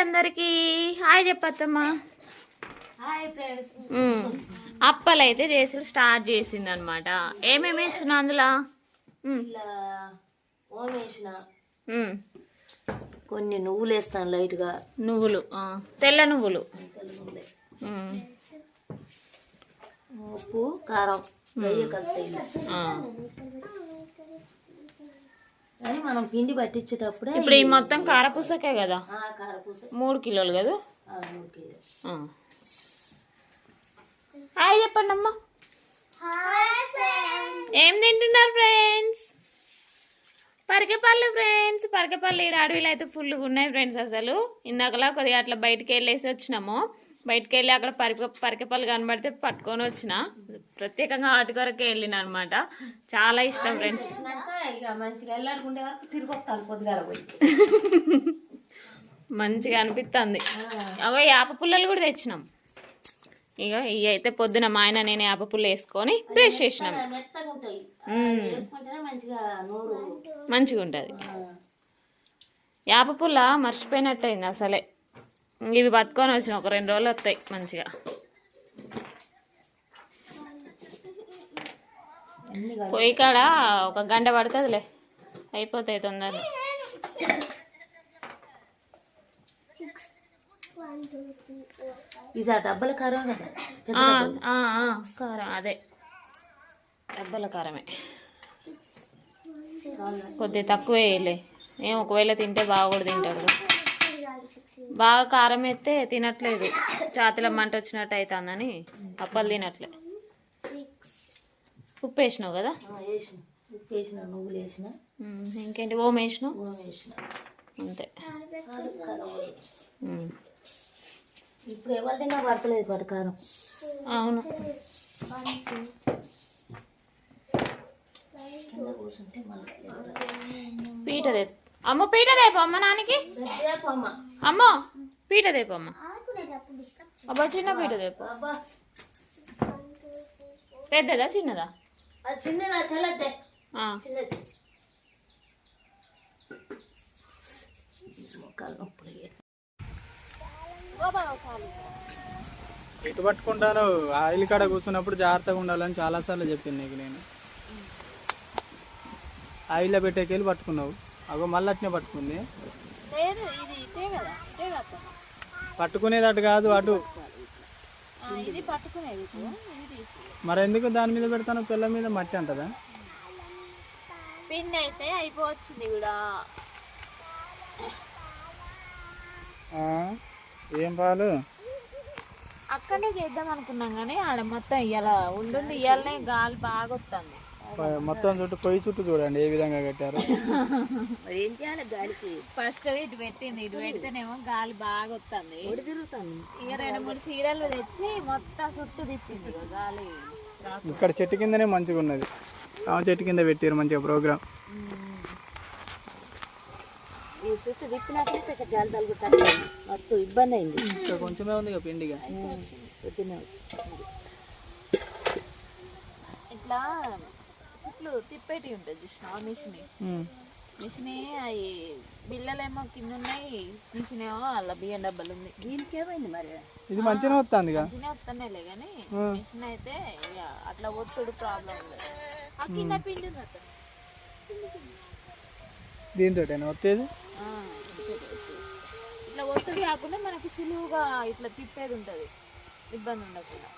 అందరికి. హాయ్ చెప్పత్తమ్మా. ఫ్రెండ్స్. అప్పలు అయితే చేసి స్టార్ట్ చేసింది అనమాట ఏమేమి వేస్తున్నా అందులో? కొన్ని నువ్వులు వేస్తాను లైట్గా. నువ్వులు తెల్ల నువ్వులు. తెల్ల నువ్వులే. ఉమ్, ఉప్పు కారం కానీ మనం పిండి పట్టించేటప్పుడే ఇప్పుడు ఈ మొత్తం కారపూసకే కదా? ఆ, కారపూస. మూడు కిలోలు కదా? మూడు. హాయ్ చెప్పండి అమ్మా. ఏం తింటున్నారు ఫ్రెండ్స్? పరికెపల్లి ఫ్రెండ్స్. పరికెపల్లి ఈడ అడవిలో అయితే ఫుల్గా ఉన్నాయి ఫ్రెండ్స్ అసలు. ఇందాకలా కొద్దిగా అట్లా బయటికి వెళ్ళేసి వచ్చినాము. బయటికి వెళ్ళి అక్కడ పరిక పరికెపల్లి కనబడితే పట్టుకొని వచ్చిన. ప్రత్యేకంగా వాటి కొరకే వెళ్ళిన అనమాట చాలా ఇష్టం ఫ్రెండ్స్. మంచిగా అనిపిస్తుంది అవో యాప పుల్లలు కూడా తెచ్చినాం. ఇక ఇవి అయితే పొద్దున మా ఆయన నేను యాప పుల్ల వేసుకొని బ్రష్ చేసినాం. మంచిగా ఉంటుంది యాప పుల్ల మర్చిపోయినట్టయింది అసలే. ఇవి పట్టుకొని వచ్చిన ఒక రెండు రోజులు వస్తాయి మంచిగా. పొయ్యి కాడ ఒక గంట పడుతుందిలే. అయిపోతాయి తొందరగా ఇది ఆ డబ్బల కారం కదా? కారం అదే. డబ్బల కారమే. కొద్దిగా తక్కువ వేయలే. ఏం ఒకవేళ తింటే బాగా కూడా తింటాడు. కదా. బాగా కారం వేస్తే తినట్లేదు. ఛాతిలో మంట వచ్చినట్టు అవుతుందని అప్పలు తినట్లే. ఉప్పు వేసినావు కదా? ఆ, వేసిన. ఉప్పు వేసిన నువ్వులు వేసిన. ఉమ్, ఇంకేంటి? ఓం వేసినావు? అంతే. ఇప్పుడు ఎవరు తిన్నా పడతలేదు పట్టు కారం అవును. కింద అమ్మ పీట దేపు అమ్మ నానికి పెద్ద అమ్మ అమ్మో పీట దేపు అమ్మ. అబ్బా చిన్న పీట దేపు అబ్బా. పెద్దదా చిన్నదా? ఎటు పట్టుకుంటాను ఆయిల్ కాడ కూర్చున్నప్పుడు జాగ్రత్తగా ఉండాలని చాలాసార్లు చెప్పింది నీకు నేను. ఆయిల్లో పెట్టేకెళ్ళి పట్టుకున్నావు. అగో మళ్ళీ అట్నే పట్టుకుంది. పట్టుకునేది అటు కాదు అటు. ఇది పట్టుకునేది మరి ఎందుకు దాని మీద పెడతాను పిల్ల మీద మట్టి అంటదా? పిండి అయితే అయిపోవచ్చింది కూడా. ఆ, ఏం పాలు? అక్కడనే చేద్దాం అనుకున్నాం కానీ ఆడ మొత్తం ఇవాళ ఉండుండి ఇవాళనే గాలి బాగా వస్తుంది మొత్తం చుట్టూ పొయ్యి చుట్టూ చూడండి ఏ విధంగా కట్టారు. ఏం చేయాలి గాలికి? ఫస్ట్ ఇటు పెట్టింది ఇటు పెడితేనేమో గాలి బాగా వస్తుంది ఇక రెండు మూడు చీరలు తెచ్చి మొత్తం చుట్టూ తిప్పింది గాలి. ఇక్కడ చెట్టు కిందనే మంచిగా ఉన్నది. ఆ చెట్టు కింద పెట్టారు మంచిగా ప్రోగ్రామ్ ఈ చుట్టూ తిప్పినాకనే కొంచెం గాలి తలుగుతాను మస్తు ఇబ్బంది అయింది. ఇక్కడ కొంచెమే ఉంది ఇక పిండిగా. పొద్దున్నే ఇట్లా చుట్లు తిప్పేటి ఉంటుంది చూసిన ఆ మిషన్. మిషన్ అవి బిల్లలేమో కింద ఉన్నాయి మిషన్ ఏమో అలా బియ్యం డబ్బాలు ఉంది దీనికి ఏమైంది మరి? ఇది మంచిగా వస్తుంది మిషన్ వస్తున్నాయిలే కానీ మిషన్ అయితే ఇక అట్లా ఒత్తుడు ప్రాబ్లం లేదు. ఆ కింద పిండి. దీంతో వచ్చేది ఇట్లా ఒత్తిడి కాకుండా మనకి సులువుగా ఇట్లా తిప్పేది ఉంటుంది. ఇబ్బంది ఉండకుండా.